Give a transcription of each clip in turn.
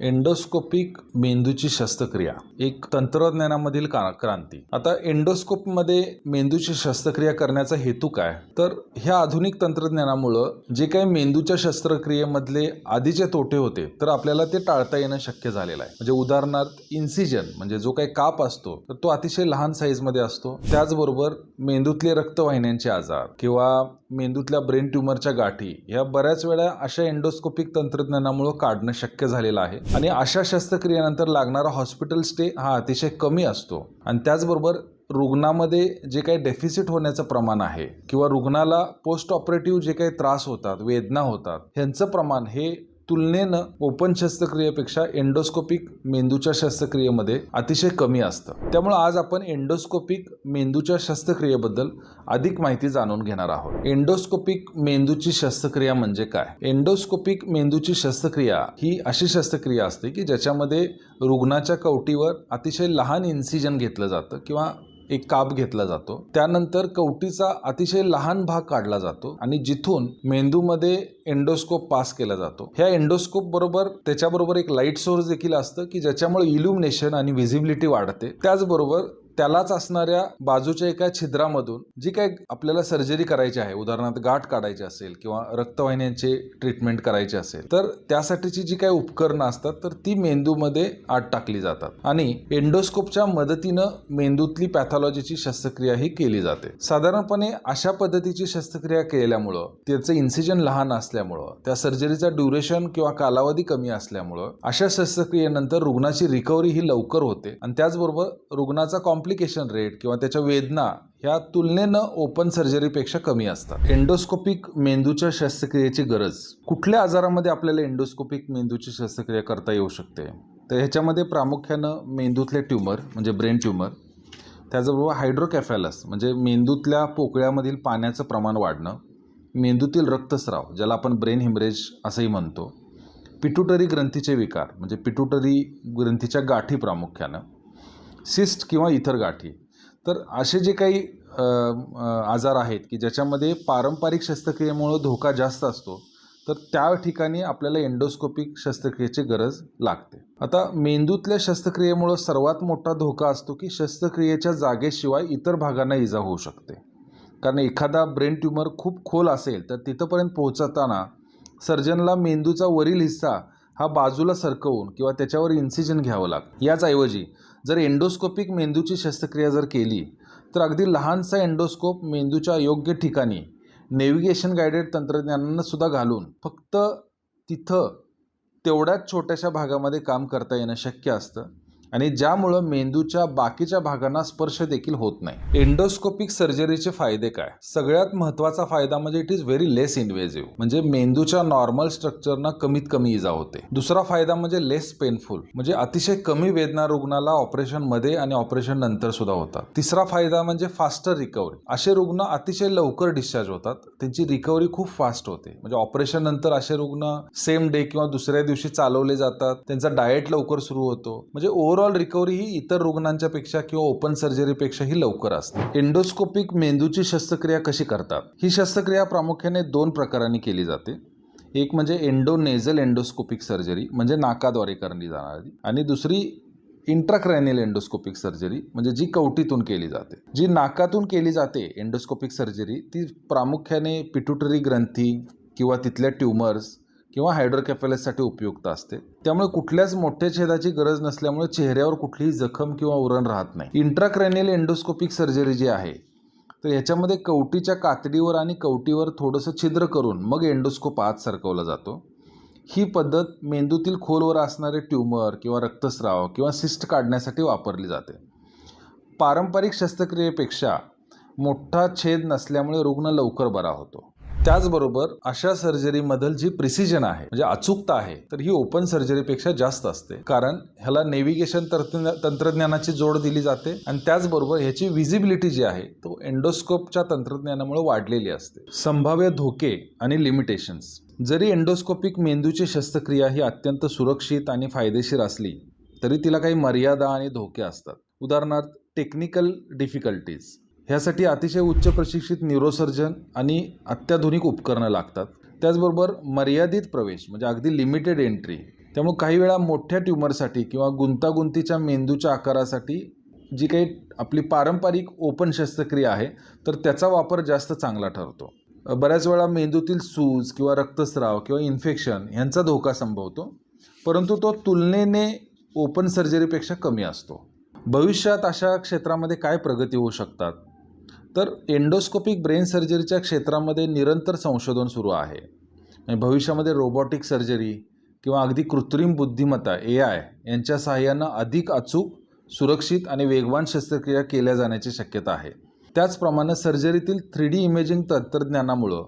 Endoscopic मेंदूची शस्त्रक्रिया एक तंत्रज्ञानामधील का क्रांती. आता एंडोस्कोपमध्ये मेंदूची शस्त्रक्रिया करण्याचा हेतू काय? तर ह्या आधुनिक तंत्रज्ञानामुळं जे काही मेंदूच्या शस्त्रक्रियेमधले आधीचे तोटे होते तर आपल्याला ते टाळता येणं शक्य झालेलं आहे. म्हणजे उदाहरणार्थ इन्सिजन म्हणजे जो काही काप असतो तर तो अतिशय लहान साईजमध्ये असतो. त्याचबरोबर मेंदूतले रक्तवाहिन्यांचे आजार किंवा मेंदूतल्या ब्रेन ट्युमरच्या गाठी ह्या बऱ्याच वेळा अशा एंडोस्कोपिक तंत्रज्ञानामुळे काढणं शक्य झालेलं आहे. आणि अशा शस्त्रक्रियेनंतर लागणारा हॉस्पिटल स्टे हा अतिशय कमी असतो. आणि त्याचबरोबर रुग्णामध्ये जे काही डेफिसिट होण्याचं प्रमाण आहे किंवा रुग्णाला पोस्ट ऑपरेटिव्ह जे काही त्रास होतात वेदना होतात ह्यांचं प्रमाण हे तुलनेनं ओपन शस्त्रक्रियेपेक्षा एंडोस्कोपिक मेंदूच्या शस्त्रक्रियेमध्ये अतिशय कमी असतं. त्यामुळं आज आपण एंडोस्कोपिक मेंदूच्या शस्त्रक्रियेबद्दल अधिक माहिती जाणून घेणार आहोत. एंडोस्कोपिक मेंदूची शस्त्रक्रिया म्हणजे काय? एंडोस्कोपिक मेंदूची शस्त्रक्रिया ही अशी शस्त्रक्रिया असते की ज्याच्यामध्ये रुग्णाच्या कवटीवर अतिशय लहान इन्सिजन घेतलं जातं किंवा एक काप घेतला जातो. त्यानंतर कवटीचा अतिशय लहान भाग काढला जातो आणि जिथून मेंदूमध्ये एंडोस्कोप पास केला जातो. ह्या एंडोस्कोप बरोबर त्याच्याबरोबर एक लाइट सोर्स देखील असतं की ज्याच्यामुळे इल्युमिनेशन आणि व्हिजिबिलिटी वाढते. त्याचबरोबर त्यालाच असणाऱ्या बाजूच्या एका छिद्रामधून जी काय आपल्याला सर्जरी करायची आहे उदाहरणार्थ गाठ काढायची असेल किंवा रक्तवाहिन्यांचे ट्रीटमेंट करायचे असेल तर त्यासाठीची जी काही उपकरणं असतात तर ती मेंदूमध्ये आत टाकली जातात. आणि एंडोस्कोपच्या मदतीनं मेंदूतली पॅथॉलॉजीची शस्त्रक्रिया ही केली जाते. साधारणपणे अशा पद्धतीची शस्त्रक्रिया केल्यामुळं त्याचं इन्सिजन लहान असल्यामुळं त्या सर्जरीचा ड्युरेशन किंवा कालावधी कमी असल्यामुळं अशा शस्त्रक्रियेनंतर रुग्णाची रिकव्हरी ही लवकर होते. आणि त्याचबरोबर रुग्णाचा कॉम्प्लिकेशन रेट किंवा त्याच्या वेदना ह्या तुलनेनं ओपन सर्जरीपेक्षा कमी असतात. एंडोस्कोपिक मेंदूच्या शस्त्रक्रियेची गरज. कुठल्या आजारामध्ये आपल्याला एंडोस्कोपिक मेंदूची शस्त्रक्रिया करता येऊ शकते? तर ह्याच्यामध्ये प्रामुख्यानं मेंदूतले ट्युमर म्हणजे ब्रेन ट्युमर त्याचबरोबर हायड्रोकॅफॅलस म्हणजे मेंदूतल्या पोकळ्यामधील पाण्याचं प्रमाण वाढणं मेंदूतील रक्तस्राव ज्याला आपण ब्रेन हिमरेज असंही म्हणतो पिट्युटरी ग्रंथीचे विकार म्हणजे पिट्युटरी ग्रंथीच्या गाठी प्रामुख्यानं सिस्ट किंवा इतर गाठी. तर असे जे काही आजार आहेत की ज्याच्यामध्ये पारंपरिक शस्त्रक्रियेमुळं धोका जास्त असतो तर त्या ठिकाणी आपल्याला एंडोस्कोपिक शस्त्रक्रियेची गरज लागते. आता मेंदूतल्या शस्त्रक्रियेमुळं सर्वात मोठा धोका असतो की शस्त्रक्रियेच्या जागेशिवाय इतर भागांना इजा होऊ शकते. कारण एखादा ब्रेन ट्यूमर खूप खोल असेल तर तिथंपर्यंत पोहोचताना सर्जनला मेंदूचा वरील हिस्सा हा बाजूला सरकवून किंवा त्याच्यावर इन्सिजन घ्यावं लागतं. याचऐवजी जर एंडोस्कोपिक मेंदूची शस्त्रक्रिया जर केली तर अगदी लहानसा एंडोस्कोप मेंदूच्या योग्य ठिकाणी नेव्हिगेशन गायडेड तंत्रज्ञानांनासुद्धा घालून फक्त तिथं तेवढ्याच छोट्याशा भागामध्ये काम करता येणं शक्य असतं. आणि ज्यामुळं मेंदूच्या बाकीच्या भागांना स्पर्श देखील होत नाही. एंडोस्कोपिक सर्जरीचे फायदे काय? सगळ्यात महत्त्वाचा फायदा म्हणजे it is very less invasive म्हणजे मेंदूच्या नॉर्मल स्ट्रक्चरना कमीत कमी इजा होते. दुसरा फायदा म्हणजे लेस पेनफुल म्हणजे अतिशय कमी वेदना रुग्णाला ऑपरेशनमध्ये आणि ऑपरेशन नंतर सुद्धा होतात. तिसरा फायदा म्हणजे फास्टर रिकव्हरी असे रुग्ण अतिशय लवकर डिस्चार्ज होतात. त्यांची रिकव्हरी खूप फास्ट होते. म्हणजे ऑपरेशन नंतर असे रुग्ण सेम डे किंवा दुसऱ्या दिवशी चालवले जातात. त्यांचा डाएट लवकर सुरू होतो. म्हणजे ओव्हरऑल रिकव्हरी ही इतर रुग्णांच्यापेक्षा किंवा ओपन सर्जरीपेक्षा ही लवकर असते. एंडोस्कोपिक मेंदूची शस्त्रक्रिया कशी करतात? ही शस्त्रक्रिया प्रामुख्याने दोन प्रकारांनी केली जाते. एक म्हणजे एंडोनेझल एंडोस्कोपिक सर्जरी म्हणजे नाकाद्वारे करली जाणारी आणि दुसरी इंट्राक्रॅनियल एंडोस्कोपिक सर्जरी म्हणजे जी कवटीतून केली जाते. जी नाकातून केली जाते एंडोस्कोपिक सर्जरी ती प्रामुख्याने पिट्युटरी ग्रंथी किंवा तिथल्या ट्यूमर्स किंवा हायड्रोकॅफेलससाठी उपयुक्त असते. त्यामुळे कुठल्याच मोठ्या छेदाची गरज नसल्यामुळे चेहऱ्यावर कुठलीही जखम किंवा उरण राहत नाही. इंट्राक्रॅनियल एंडोस्कोपिक सर्जरी जी आहे तर ह्याच्यामध्ये कवटीच्या कातडीवर आणि कवटीवर थोडंसं छिद्र करून मग एंडोस्कोप आत सरकवला जातो. ही पद्धत मेंदूतील खोलवर असणारे ट्यूमर किंवा रक्तस्राव किंवा सिस्ट काढण्यासाठी वापरली जाते. पारंपरिक शस्त्रक्रियेपेक्षा मोठा छेद नसल्यामुळे रुग्ण लवकर बरा होतो. त्याचबरोबर अशा सर्जरीमधील जी प्रिसिजन आहे म्हणजे अचूकता आहे तर ही ओपन सर्जरीपेक्षा जास्त असते. कारण ह्याला नेव्हिगेशन तंत्रज्ञानाची जोड दिली जाते आणि त्याचबरोबर ह्याची विजिबिलिटी जी आहे तो एंडोस्कोपच्या तंत्रज्ञानामुळे वाढलेली असते. संभाव्य धोके आणि लिमिटेशन्स जरी एंडोस्कोपिक मेंदूची शस्त्रक्रिया ही अत्यंत सुरक्षित आणि फायदेशीर असली तरी तिला काही मर्यादा आणि धोके असतात. उदाहरणार्थ टेक्निकल डिफिकल्टीज ह्यासाठी अतिशय उच्च प्रशिक्षित न्यूरोसर्जन आणि अत्याधुनिक उपकरणं लागतात. त्याचबरोबर मर्यादित प्रवेश म्हणजे अगदी लिमिटेड एंट्री त्यामुळे काही वेळा मोठ्या ट्युमरसाठी किंवा गुंतागुंतीच्या मेंदूच्या आकारासाठी जी काही आपली पारंपरिक ओपन शस्त्रक्रिया आहे तर त्याचा वापर जास्त चांगला ठरतो. बऱ्याच वेळा मेंदूतील सूज किंवा रक्तस्राव किंवा इन्फेक्शन यांचा धोका संभवतो परंतु तो तुलनेने ओपन सर्जरीपेक्षा कमी असतो. भविष्यात अशा क्षेत्रामध्ये काय प्रगती होऊ शकतात? तर एंडोस्कोपिक ब्रेन सर्जरीच्या क्षेत्रामध्ये निरंतर संशोधन सुरू आहे. म्हणजे भविष्यामध्ये रोबोटिक सर्जरी किंवा अगदी कृत्रिम बुद्धिमत्ता ए आय यांच्या सहाय्यानं अधिक अचूक सुरक्षित आणि वेगवान शस्त्रक्रिया केल्या जाण्याची शक्यता आहे. त्याचप्रमाणे सर्जरीतील थ्री डी इमेजिंग तंत्रज्ञानामुळं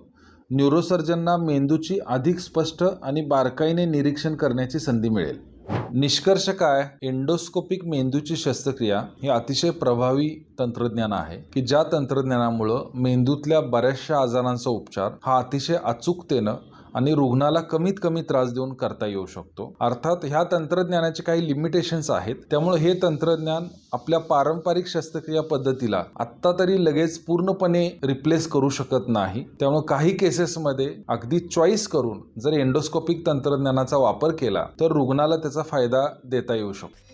न्यूरोसर्जनना मेंदूची अधिक स्पष्ट आणि बारकाईने निरीक्षण करण्याची संधी मिळेल. निष्कर्ष काय? एंडोस्कोपिक मेंदूची शस्त्रक्रिया हे अतिशय प्रभावी तंत्रज्ञान आहे की ज्या तंत्रज्ञानामुळं मेंदूतल्या बऱ्याचशा आजारांचा उपचार हा अतिशय अचूकतेनं आणि रुग्णाला कमीत कमी त्रास देऊन करता येऊ शकतो. अर्थात ह्या तंत्रज्ञानाचे काही लिमिटेशन्स आहेत. त्यामुळे हे तंत्रज्ञान आपल्या पारंपरिक शस्त्रक्रिया पद्धतीला आत्ता तरी लगेच पूर्णपणे रिप्लेस करू शकत नाही. त्यामुळे काही केसेसमध्ये अगदी चॉईस करून जर एंडोस्कोपिक तंत्रज्ञानाचा वापर केला तर रुग्णाला त्याचा फायदा देता येऊ शकतो.